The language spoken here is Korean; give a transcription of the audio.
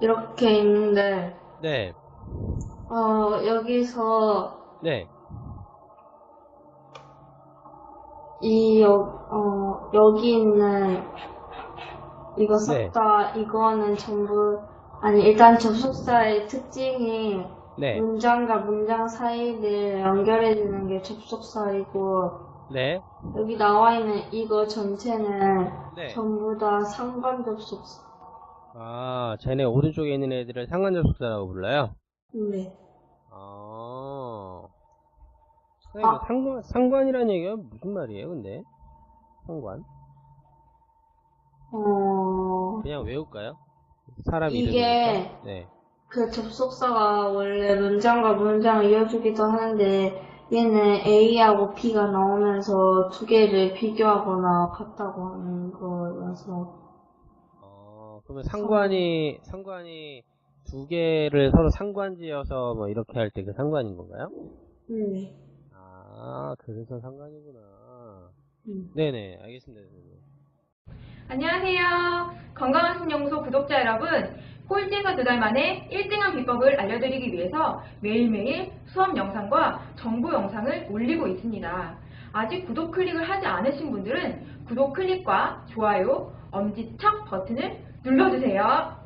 이렇게 있는데, 네, 어, 여기서 네, 이, 여, 어, 여기 있는 이거 네. 싹다 이거는 전부, 아니, 일단 접속사의 특징이 네, 문장과 문장 사이를 연결해주는 게 접속사이고, 네, 여기 나와 있는 이거 전체는 네. 전부 다 상관 접속사. 아, 쟤네 오른쪽에 있는 애들을 상관접속사라고 불러요? 네. 아, 선생님, 아. 상관, 상관이라는 얘기가 무슨 말이에요, 근데? 상관? 어, 그냥 외울까요? 사람 이게 이름이니까. 네. 그 접속사가 원래 문장과 문장을 이어주기도 하는데 얘는 A하고 B가 나오면서 두 개를 비교하거나 같다고 하는 거라서 어, 그러면 상관이, 상관이 두 개를 서로 상관지어서 뭐 이렇게 할 때 그 상관인 건가요? 네. 아, 그래서 상관이구나. 음. 네네, 알겠습니다. 선생님. 안녕하세요. 건강한 신연구소 구독자 여러분. 꼴찌에서 두 달 만에 1등한 비법을 알려드리기 위해서 매일매일 수업 영상과 정보 영상을 올리고 있습니다. 아직 구독 클릭을 하지 않으신 분들은 구독 클릭과 좋아요, 엄지척 버튼을 눌러주세요.